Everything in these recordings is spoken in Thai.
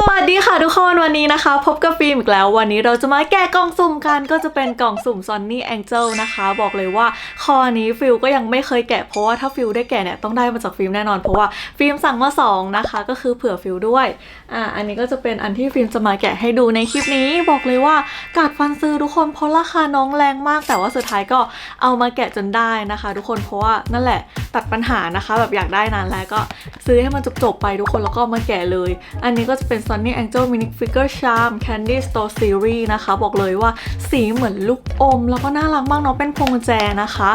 สวัสดีค่ะทุกคนวันนี้นะคะ พบกับฟิล์มอีกแล้ว วันนี้เราจะมาแกะกล่องสุ่มกันก็จะเป็นกล่องสุ่ม Sonny Angel นะคะ บอกเลยว่าข้อนี้ฟิลก็ยังไม่เคยแกะเพราะว่าถ้าฟิลได้แกะเนี่ยต้องได้มาจากฟิล์มแน่นอนเพราะว่าฟิล์มสั่งมาสองนะคะ ก็คือเผื่อฟิลด้วยอ่าอันนี้ก็จะเป็นอันที่ฟิล์มจะมาแกะให้ดูในคลิปนี้บอกเลยว่ากัดฟันซื้อทุกคนเพราะราคาน้องแรงมาก แต่ว่าสุดท้ายก็เอามาแกะจนได้นะคะ ทุกคนเพราะว่านั่นแหละตัดปัญหานะคะ แบบอยากได้นานแล้วก็ซื้อให้มันจบๆไปทุกคนแล้วก็มาแกะเลย อันนี้ก็จะเป็น Sunny Angel Mini Figure Charm Candy Store Series นะคะ บอกเลยว่าสีเหมือนลูกอม แล้วก็น่ารักมากเนาะเป็นพวงกุญแจนะคะ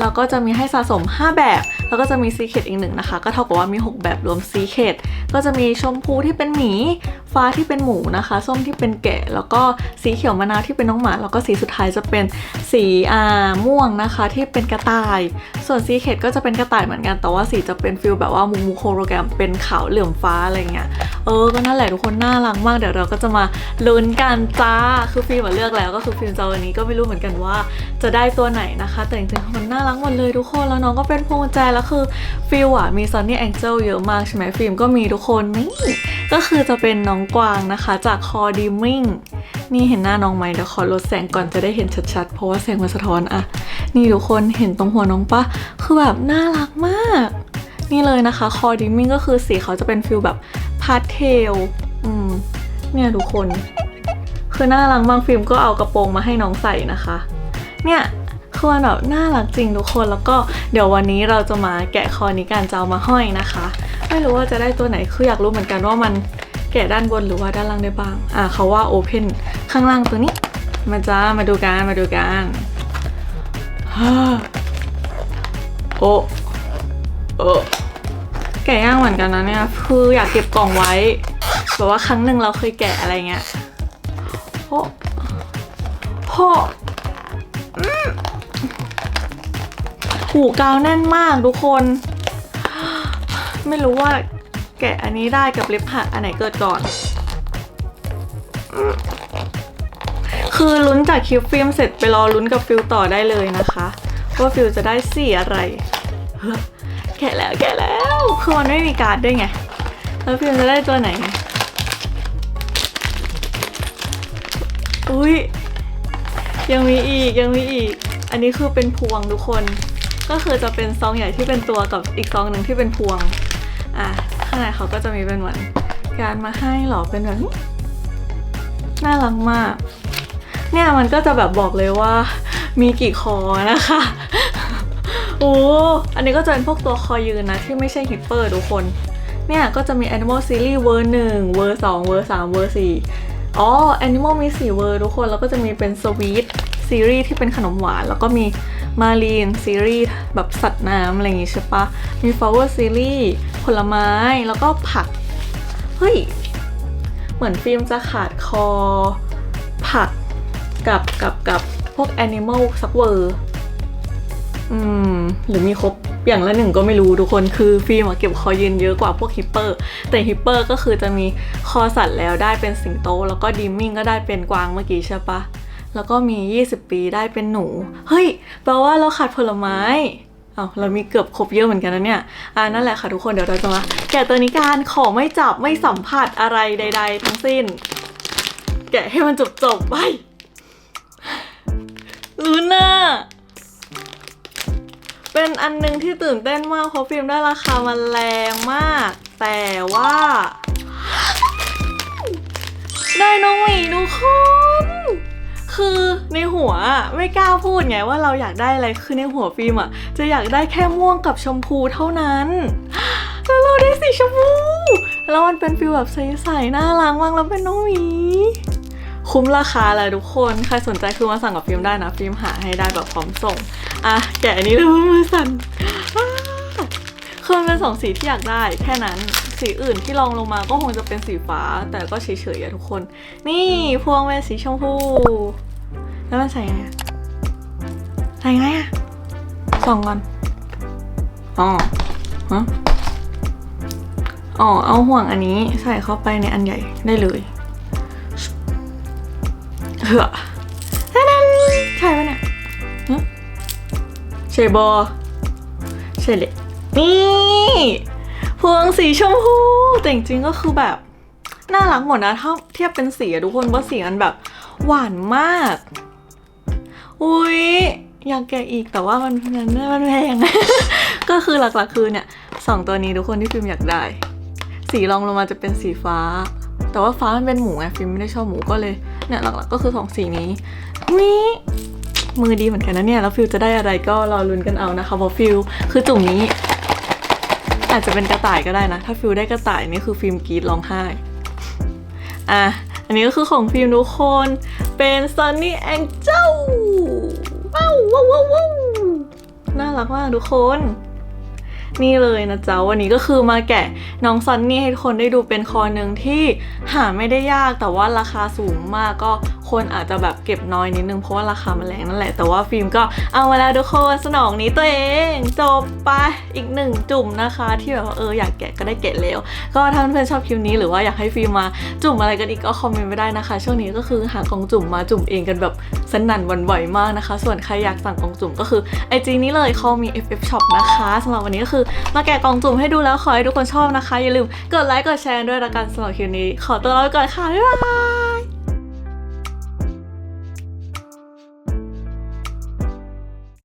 แล้วก็จะมีให้สะสม 5 แบบ แล้วก็จะมีซีเคดอีกหนึ่งนะคะ ก็เท่ากับว่ามี 6 แบบรวมซีเคดก็จะมีชมพูที่เป็นหมี ฟ้าที่เป็นหมูนะคะ ส้มที่เป็นแกะ แล้วก็สีเขียวมะนาวที่เป็นน้องหมา แล้วก็สีสุดท้ายจะเป็นสีอ่าม่วงนะคะที่เป็นกระต่าย ส่วนซีเคดก็จะเป็นกระต่ายเหมือนกัน แต่ว่าสีจะเป็นฟิลแบบว่ามูมูโคโรแกรมเป็นขาวเหลื่อมฟ้าอะไรเงี้ย เออ ก็นั่นแหละทุกคนน่ารักมาก เดี๋ยวเราก็จะมาลุ้นกันจ้า คือฟิลมอะเลือกแล้วก็คือฟิลจะเอาวันนี้ก็ไม่รู้เหมือนกันว่าจะได้ตัวไหนนะคะ แต่จริงๆมันน่ารักหมดเลยทุกคนแล้วน้องก็เป็นพวงกุญแจแล้วคือฟิลอะมี Sunny Angel เยอะมากใช่ไหมฟิล์มก็มีทุกคนนี่ก็คือจะเป็นน้องกวางนะคะ จากคอดีมิงนี่เห็นหน้าน้องไหมเดี๋ยวขอลดแสงก่อนจะได้เห็นชัดๆ เพราะว่าแสงมันสะท้อนอะนี่ทุกคนเห็นตรงหัวน้องปะคือแบบน่ารักมาก นี่เลยนะคะคอดิมิงก็คือสีเขาจะเป็นฟิลแบบพาสเทลอืมเนี่ยทุกคน คือน่ารักมากฟิล์มก็เอากระโปรงมาให้น้องใส่นะคะ เนี่ย คือมันแบบน่ารักจริงทุกคนแล้วก็เดี๋ยววันนี้เราจะมาแกะคอนี้กันจะเอามาห้อยนะคะ ไม่รู้ว่าจะได้ตัวไหนคืออยากรู้เหมือนกันว่ามันแกะด้านบนหรือว่าด้านล่างได้บ้างอ่าเขาว่าโอเพนข้างล่างตัวนี้มาจ้ามาดูกันมาดูกันโอ้โอ้แกะยากเหมือนกันนะเนี่ยคืออยากเก็บกล่องไว้แบบว่าครั้งหนึ่งเราเคยแกะอะไรเงี้ยโอ้โอืม หูกาวแน่นมากทุกคน ไม่รู้ว่าแกะอันนี้ได้กับเล็บหักอันไหนเกิดก่อน คือลุ้นจากคลิปฟิล์มเสร็จไปรอลุ้นกับฟิลต่อได้เลยนะคะว่าฟิลจะได้สีอะไรแกะแล้วแกะแล้วคือมันไม่มีการ์ดด้วยไง แล้วพิมจะได้ตัวไหนไงอุ้ยยังมีอีกยังมีอีก อันนี้คือเป็นพวงทุกคน ก็คือจะเป็นซองใหญ่ที่เป็นตัวกับอีกซองหนึ่งที่เป็นพวง อะข้างในเขาก็จะมีเป็นเหมือนการมาให้หรอเป็นแบบนี้น่ารักมาก เนี่ยมันก็จะแบบบอกเลยว่า มีกี่คอนะคะ โอ้ อันนี้ก็จะเป็นพวกตัวคอยืนนะ ที่ไม่ใช่ฮิปเปอร์ทุกคน เนี่ยก็จะมี Animal Series เวอร์หนึ่งเวอร์สองเวอร์สามเวอร์สี่อ๋อ Animal มีสี่เวอร์ทุกคน แล้วก็จะมีเป็น Sweet ซีรีส์ที่เป็นขนมหวาน แล้วก็มี Marine ซีรีส์แบบสัตว์น้ำอะไรอย่างงี้ใช่ปะมี Flower Series ผลไม้แล้วก็ผัก เฮ้ย เหมือนฟิล์มจะขาดคอ ผักกับกับกับพวก Animal สักเวอร์อืม หรือมีครบอย่างละหนึ่งก็ไม่รู้ทุกคนคือฟิล์มเก็บคอยืนเยอะกว่าพวกฮิปเปอร์ แต่ฮิปเปอร์ก็คือจะมีคอสัตว์แล้วได้เป็นสิงโต แล้วก็ดิมมิ่งก็ได้เป็นกวางเมื่อกี้ใช่ปะ แล้วก็มี 20 ปีได้เป็นหนู เฮ้ย แปลว่าเราขาดผลไม้เอาเรามีเกือบครบเยอะเหมือนกันนะเนี่ย อ่านั่นแหละค่ะทุกคนเดี๋ยวเราจะมาแกะตัวนี้การขอไม่จับไม่สัมผัสอะไรใด ๆ ทั้งสิ้น แกะให้มันจบๆไปลุนน่ะเป็นอันหนึงที่ตื่นเต้นมากเพราะฟิล์มได้ราคามันแรงมาก แต่ว่า ได้น้องหมีทุกคน คือในหัวไม่กล้าพูดไงว่าเราอยากได้อะไรคือในหัวฟิล์มอะจะอยากได้แค่ม่วงกับชมพูเท่านั้นแล้วเราได้สีชมพูแล้วมันเป็นฟิลแบบใสๆน่ารักมากแล้วเป็นน้องหมีคุ้มราคาเลยทุกคนใครสนใจคือมาสั่งกับฟิล์มได้นะฟิล์มหาให้ได้แบบพร้อมส่งอะแกะอันนี้เลยมือสั่นอ้า คือมันเป็นสองสีที่อยากได้แค่นั้น สีอื่นที่ลองลงมาก็คงจะเป็นสีฟ้า แต่ก็เฉยๆอะทุกคน นี่พวงเป็นสีชมพู แล้วมันใส่ไงอะใส่ไงอะส่องก่อนอ๋อฮะอ๋อเอาห่วงอันนี้ใส่เข้าไปในอันใหญ่ได้เลยเฮ้อท่านันใช่ปะเนี่ยฮะใช่บอใช่เลย นี่พวงสีชมพูแต่จริงๆก็คือแบบ น่ารักหมดนะถ้าเทียบเป็นสีอะทุกคนว่าสีมันแบบ หวานมาก อุ้ยอยากแกะอีกแต่ว่ามันมันมันแพงก็คือหลักๆคือเนี่ยสองตัวนี้ทุกคนที่ฟิล์มอยากได้ สีรองลงมาจะเป็นสีฟ้า แต่ว่าฟ้ามันเป็นหมูไงฟิล์มไม่ได้ชอบหมูก็เลยเนี่ยหลักๆก็คือสองสีนี้วิมือดีเหมือนกันนะเนี่ยแล้วฟิลจะได้อะไรก็รอลุ้นกันเอานะคะเพราะฟิลคือจุ่มนี้ อาจจะเป็นกระต่ายก็ได้นะ ถ้าฟิลได้กระต่ายนี่คือฟิล์มกรีดร้องไห้ อะ อันนี้ก็คือของฟิล์มทุกคน เป็น Sunny Angel ว้าวว้าวว้าวว้าวน่ารักมากทุกคน นี่เลยนะจ๊ะวันนี้ก็คือมาแกะน้องซันนี่ให้ทุกคนได้ดูเป็นคอหนึ่งที่หาไม่ได้ยากแต่ว่าราคาสูงมากก็คนอาจจะแบบเก็บน้อยนิดนึงเพราะว่าราคามันแรงนั่นแหละแต่ว่าฟิล์มก็เอามาแล้วทุกคนสนองนี้ตัวเองจบไปอีกหนึ่งจุ่มนะคะ ที่แบบว่าเอออยากแกะก็ได้แกะแล้ว ก็ถ้าเพื่อนชอบคลิปนี้หรือว่าอยากให้ฟิล์มมาจุ่มอะไรกันอีกก็คอมเมนต์ไม่ได้นะคะ ช่วงนี้ก็คือหากองจุ่มมาจุ่มเองกันแบบสนั่นวันไหวมากนะคะ ส่วนใครอยากสั่งกองจุ่มก็คือไอจีนี้เลย call me ff shop นะคะสำหรับวันนี้ก็คือมาแกะกล่องจุ่มให้ดูแล้วขอให้ทุกคนชอบนะคะ อย่าลืมกดไลค์กดแชร์ด้วยละกันสำหรับคลิปนี้ ขอตัวลาไปก่อนค่ะบ๊ายบาย